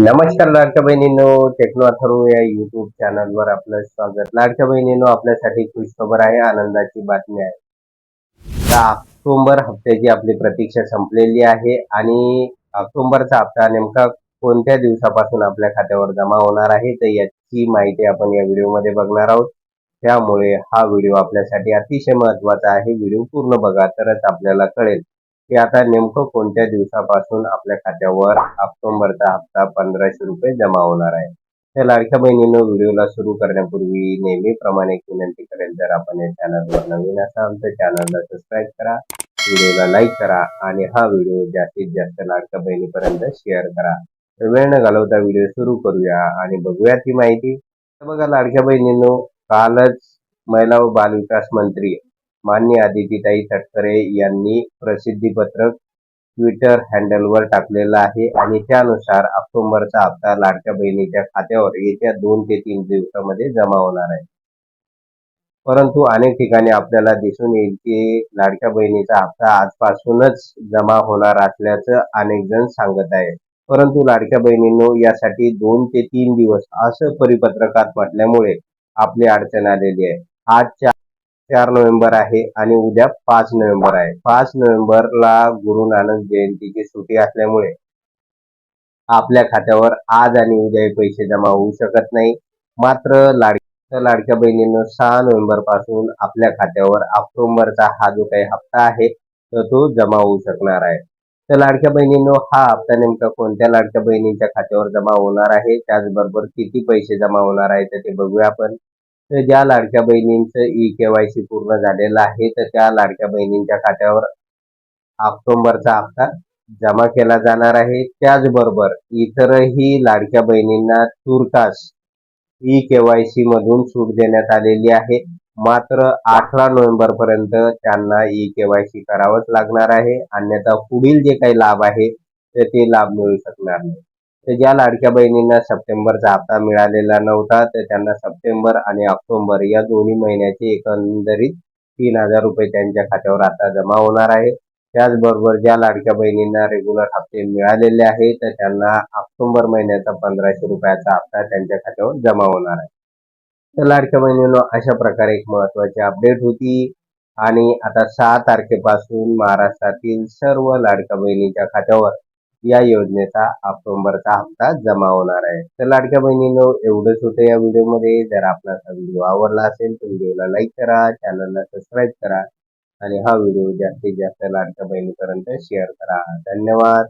नमस्कार लाडक्या बहिणींनो टेक्नो अथर्व या युट्यूब चॅनलवर आपलं स्वागत. लाडक्या बहिणींनो आपल्यासाठी खुशखबर आहे आनंदाची बातमी आहे. तर ऑक्टोबर हप्त्याची आपली प्रतीक्षा संपलेली आहे आणि ऑक्टोबरचा हप्ता नेमका कोणत्या दिवसापासून आपल्या खात्यावर जमा होणार आहे तर याची माहिती आपण या व्हिडिओमध्ये बघणार आहोत. त्यामुळे हा व्हिडिओ आपल्यासाठी अतिशय महत्त्वाचा आहे. व्हिडिओ पूर्ण बघा तरच आपल्याला कळेल. की आता नेमकं कोणत्या दिवसापासून आपल्या खात्यावर ऑक्टोबरचा हप्ता पंधराशे रुपये जमा होणार आहे? त्या लाडक्या बहिणीनं व्हिडिओला सुरू करण्यापूर्वी नेहमीप्रमाणे विनंती करेल जर आपण या चॅनलवर नवीन असाल तर चॅनलला सबस्क्राईब करा व्हिडिओला लाईक करा आणि हा व्हिडिओ जास्तीत जास्त लाडक्या बहिणीपर्यंत शेअर करा. तर वेळ न घालवता व्हिडिओ सुरू करूया आणि बघूया ती माहिती. तर बघा लाडक्या बहिणींनो कालच महिला व बालविकास मंत्री मान्य आदितीताई तटकरे यांनी प्रसिद्धीपत्रक ट्विटर हँडलवर टाकलेलं आहे आणि त्यानुसार ऑक्टोबरचा हप्ता लाडक्या बहिणीच्या खात्यावर येत्या दोन ते तीन दिवसामध्ये जमा होणार आहे. परंतु अनेक ठिकाणी आपल्याला दिसून येईल की लाडक्या बहिणीचा हप्ता आजपासूनच जमा होणार असल्याचं अनेक जण सांगत आहे परंतु लाडक्या बहिणींनो यासाठी दोन ते तीन दिवस असं परिपत्रकात म्हटल्यामुळे आपली अडचण आलेली आहे. आजच्या चार नोव्हेंबर आहे आणि उद्या पाच नोव्हेंबर आहे. पाच नोव्हेंबरला गुरु नानक जयंतीची सुट्टी असल्यामुळे आपल्या खात्यावर आज आणि उद्या पैसे जमा होऊ शकत नाही. मात्र लाडक्या लाडक्या बहिणीनं सहा नोव्हेंबरपासून आपल्या खात्यावर ऑक्टोबरचा हा जो काही हप्ता आहे तर तो जमा होऊ शकणार आहे. तर लाडक्या बहिणींनो हा हप्ता नेमका कोणत्या लाडक्या बहिणींच्या खात्यावर जमा होणार आहे? त्याचबरोबर किती पैसे जमा होणार आहे? तर ते बघूया आपण. तर ज्या लाडक्या बहिणींचं ई केवायसी पूर्ण झालेलं आहे तर त्या लाडक्या बहिणींच्या खात्यावर ऑक्टोबरचा हप्ता जमा केला जाणार आहे. त्याचबरोबर इतरही लाडक्या बहिणींना तुर्तास ई केवायसी मधून सूट देण्यात आलेली आहे. मात्र अठरा नोव्हेंबर पर्यंत त्यांना ई केवायसी करावंच लागणार आहे. अन्यथा पुढील जे काही लाभ आहे तर ते लाभ मिळू शकणार नाही. तर ज्या लाडक्या बहिणींना सप्टेंबरचा हप्ता मिळालेला नव्हता तर त्यांना सप्टेंबर आणि ऑक्टोबर या दोन्ही महिन्याचे एकंदरीत तीन हजार रुपये त्यांच्या खात्यावर आता जमा होणार आहे. त्याचबरोबर ज्या लाडक्या बहिणींना रेग्युलर हप्ते मिळालेले आहे तर त्यांना ऑक्टोबर महिन्याचा पंधराशे रुपयाचा हप्ता त्यांच्या खात्यावर जमा होणार आहे. तर लाडक्या बहिणींना अशा प्रकारे एक महत्वाची अपडेट होती. आणि आता सहा तारखेपासून महाराष्ट्रातील सर्व लाडक्या बहिणीच्या खात्यावर या योजनेचा ऑक्टोबरचा हप्ता जमा होणार आहे. तर लाडक्या बहिणींनो एवढंच होतं या व्हिडिओमध्ये. जर आपला व्हिडिओ आवडला असेल तर व्हिडिओला लाईक करा चॅनलला सबस्क्राईब करा आणि हा व्हिडिओ जास्तीत जास्त लाडक्या बहिणीपर्यंत शेअर करा. धन्यवाद.